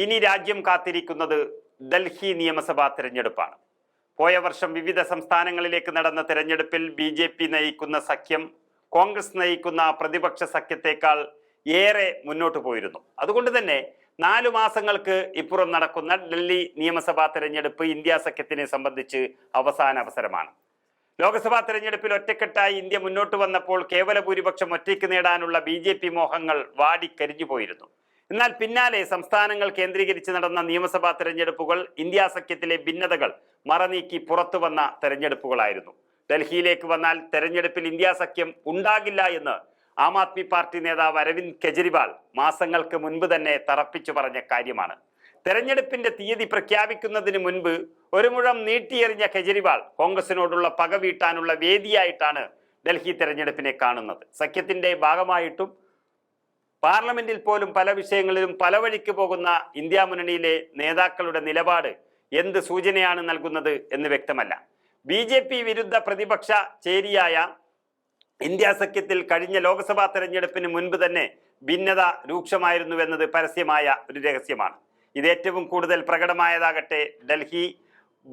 ഇനി രാജ്യം കാത്തിരിക്കുന്നത് ഡൽഹി നിയമസഭാ തെരഞ്ഞെടുപ്പാണ്. പോയ വർഷം വിവിധ സംസ്ഥാനങ്ങളിലേക്ക് നടന്ന തെരഞ്ഞെടുപ്പിൽ ബി ജെ പി നയിക്കുന്ന സഖ്യം കോൺഗ്രസ് നയിക്കുന്ന പ്രതിപക്ഷ സഖ്യത്തെക്കാൾ ഏറെ മുന്നോട്ട് പോയിരുന്നു. അതുകൊണ്ട് തന്നെ നാലു മാസങ്ങൾക്ക് ഇപ്പുറം നടക്കുന്ന ഡൽഹി നിയമസഭാ തെരഞ്ഞെടുപ്പ് ഇന്ത്യ സഖ്യത്തിനെ സംബന്ധിച്ച് അവസാന അവസരമാണ്. ലോക്സഭാ തെരഞ്ഞെടുപ്പിൽ ഒറ്റക്കെട്ടായി ഇന്ത്യ മുന്നോട്ട് വന്നപ്പോൾ കേവല ഭൂരിപക്ഷം ഒറ്റയ്ക്ക് നേടാനുള്ള ബി മോഹങ്ങൾ വാടിക്കരിഞ്ഞു പോയിരുന്നു. എന്നാൽ പിന്നാലെ സംസ്ഥാനങ്ങൾ കേന്ദ്രീകരിച്ച് നടന്ന നിയമസഭാ തെരഞ്ഞെടുപ്പുകൾ ഇന്ത്യ സഖ്യത്തിലെ ഭിന്നതകൾ മറനീക്കി പുറത്തു വന്ന തെരഞ്ഞെടുപ്പുകളായിരുന്നു. ഡൽഹിയിലേക്ക് വന്നാൽ തെരഞ്ഞെടുപ്പിൽ ഇന്ത്യ സഖ്യം ഉണ്ടാകില്ല എന്ന് ആം ആദ്മി പാർട്ടി നേതാവ് അരവിന്ദ് കെജ്രിവാൾ മാസങ്ങൾക്ക് മുൻപ് തന്നെ തറപ്പിച്ചു പറഞ്ഞ കാര്യമാണ്. തെരഞ്ഞെടുപ്പിന്റെ തീയതി പ്രഖ്യാപിക്കുന്നതിന് മുൻപ് ഒരു മുഴം നീട്ടിയെറിഞ്ഞ കെജ്രിവാൾ കോൺഗ്രസിനോടുള്ള പക വീട്ടാനുള്ള വേദിയായിട്ടാണ് ഡൽഹി തെരഞ്ഞെടുപ്പിനെ കാണുന്നത്. സഖ്യത്തിന്റെ ഭാഗമായിട്ടും പാർലമെന്റിൽ പോലും പല വിഷയങ്ങളിലും പല വഴിക്ക് പോകുന്ന ഇന്ത്യ മുന്നണിയിലെ നേതാക്കളുടെ നിലപാട് എന്ത് സൂചനയാണ് നൽകുന്നത് എന്ന് വ്യക്തമല്ല. ബി ജെ പി വിരുദ്ധ പ്രതിപക്ഷ ചേരിയായ ഇന്ത്യ സഖ്യത്തിൽ കഴിഞ്ഞ ലോക്സഭാ തെരഞ്ഞെടുപ്പിന് മുൻപ് തന്നെ ഭിന്നത രൂക്ഷമായിരുന്നുവെന്നത് പരസ്യമായ ഒരു രഹസ്യമാണ്. ഇത് ഏറ്റവും കൂടുതൽ പ്രകടമായതാകട്ടെ ഡൽഹി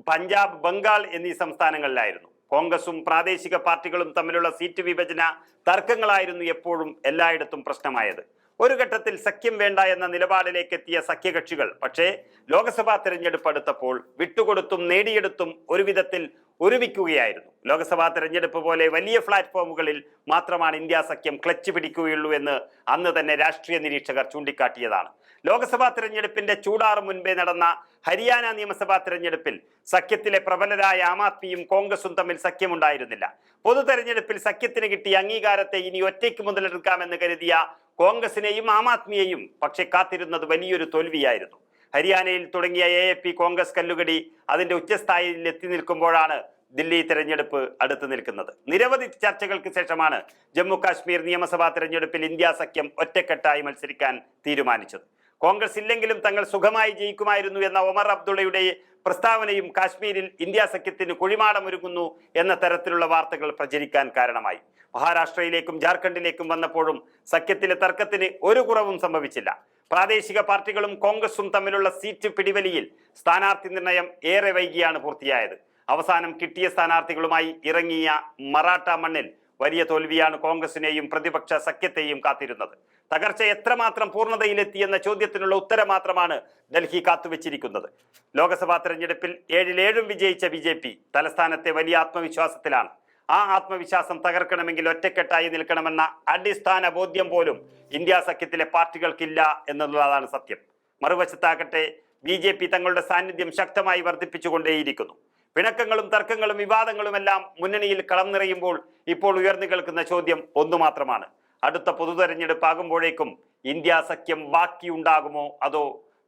പഞ്ചാബ് ബംഗാൾ എന്നീ സംസ്ഥാനങ്ങളിലായിരുന്നു. കോൺഗ്രസും പ്രാദേശിക പാർട്ടികളും തമ്മിലുള്ള സീറ്റ് വിഭജന തർക്കങ്ങളായിരുന്നു എപ്പോഴും എല്ലായിടത്തും പ്രശ്നമായത്. ഒരു ഘട്ടത്തിൽ സഖ്യം വേണ്ട എന്ന നിലപാടിലേക്ക് എത്തിയ സഖ്യകക്ഷികൾ പക്ഷേ ലോക്സഭാ തെരഞ്ഞെടുപ്പ് അടുത്തപ്പോൾ വിട്ടുകൊടുത്തും നേടിയെടുത്തും ഒരു വിധത്തിൽ ഒരുമിക്കുകയായിരുന്നു. ലോക്സഭാ തെരഞ്ഞെടുപ്പ് പോലെ വലിയ പ്ലാറ്റ്ഫോമുകളിൽ മാത്രമാണ് ഇന്ത്യ സഖ്യം ക്ലച്ച് പിടിക്കുകയുള്ളൂ എന്ന് അന്ന് തന്നെ രാഷ്ട്രീയ നിരീക്ഷകർ ചൂണ്ടിക്കാട്ടിയതാണ്. ലോക്സഭാ തെരഞ്ഞെടുപ്പിന്റെ ചൂടാറ് മുൻപേ നടന്ന ഹരിയാന നിയമസഭാ തെരഞ്ഞെടുപ്പിൽ സഖ്യത്തിലെ പ്രബലരായ ആം ആദ്മിയും കോൺഗ്രസും തമ്മിൽ സഖ്യമുണ്ടായിരുന്നില്ല. പൊതു തെരഞ്ഞെടുപ്പിൽ സഖ്യത്തിന് കിട്ടിയ അംഗീകാരത്തെ ഇനി ഒറ്റയ്ക്ക് മുതലെടുക്കാമെന്ന് കരുതിയ കോൺഗ്രസിനെയും ആം ആദ്മിയെയും പക്ഷെ കാത്തിരുന്നത് വലിയൊരു തോൽവിയായിരുന്നു. ഹരിയാനയിൽ തുടങ്ങിയ എ എ പി കോൺഗ്രസ് കല്ലുകടി അതിന്റെ ഉച്ചസ്ഥായിയിൽ എത്തി നിൽക്കുമ്പോഴാണ് ദില്ലി തെരഞ്ഞെടുപ്പ് അടുത്ത് നിൽക്കുന്നത്. നിരവധി ചർച്ചകൾക്ക് ശേഷമാണ് ജമ്മു കാശ്മീർ നിയമസഭാ തെരഞ്ഞെടുപ്പിൽ ഇന്ത്യ സഖ്യം ഒറ്റക്കെട്ടായി മത്സരിക്കാൻ തീരുമാനിച്ചത്. കോൺഗ്രസ് ഇല്ലെങ്കിലും തങ്ങൾ സുഖമായി ജയിക്കുമായിരുന്നു എന്ന ഒമർ അബ്ദുള്ളയുടെ പ്രസ്താവനയും കാശ്മീരിൽ ഇന്ത്യ സഖ്യത്തിന് കുഴിമാടമൊരുങ്ങുന്നു എന്ന തരത്തിലുള്ള വാർത്തകൾ പ്രചരിക്കാൻ കാരണമായി. മഹാരാഷ്ട്രയിലേക്കും ജാർഖണ്ഡിലേക്കും വന്നപ്പോഴും സഖ്യത്തിലെ തർക്കത്തിന് ഒരു കുറവും സംഭവിച്ചില്ല. പ്രാദേശിക പാർട്ടികളും കോൺഗ്രസും തമ്മിലുള്ള സീറ്റ് പിടിവലിയിൽ സ്ഥാനാർത്ഥി നിർണയം ഏറെ വൈകിയാണ് പൂർത്തിയായത്. അവസാനം കിട്ടിയ സ്ഥാനാർത്ഥികളുമായി ഇറങ്ങിയ മറാഠ മണ്ണിൽ വലിയ തോൽവിയാണ് കോൺഗ്രസിനെയും പ്രതിപക്ഷ സഖ്യത്തെയും കാത്തിരുന്നത്. തകർച്ച എത്രമാത്രം പൂർണതയിലെത്തിയെന്ന ചോദ്യത്തിനുള്ള ഉത്തരം മാത്രമാണ് ഡൽഹി കാത്തുവച്ചിരിക്കുന്നത്. ലോക്സഭാ തെരഞ്ഞെടുപ്പിൽ ഏഴിലേഴും വിജയിച്ച ബി ജെ പി തലസ്ഥാനത്തെ വലിയ ആത്മവിശ്വാസത്തിലാണ്. ആ ആത്മവിശ്വാസം തകർക്കണമെങ്കിൽ ഒറ്റക്കെട്ടായി നിൽക്കണമെന്ന അടിസ്ഥാന ബോധ്യം പോലും ഇന്ത്യ സഖ്യത്തിലെ പാർട്ടികൾക്കില്ല എന്നുള്ളതാണ് സത്യം. മറുവശത്താകട്ടെ ബി ജെ പി തങ്ങളുടെ സാന്നിധ്യം ശക്തമായി വർദ്ധിപ്പിച്ചുകൊണ്ടേയിരിക്കുന്നു. പിണക്കങ്ങളും തർക്കങ്ങളും വിവാദങ്ങളുമെല്ലാം മുന്നണിയിൽ കളം നിറയുമ്പോൾ ഇപ്പോൾ ഉയർന്നു കേൾക്കുന്ന ചോദ്യം ഒന്നു മാത്രമാണ്. അടുത്ത പൊതു തെരഞ്ഞെടുപ്പാകുമ്പോഴേക്കും ഇന്ത്യ സഖ്യം ബാക്കിയുണ്ടാകുമോ അതോ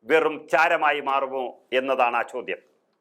വെറും ചാരമായി മാറുമോ എന്നതാണ് ആ ചോദ്യം.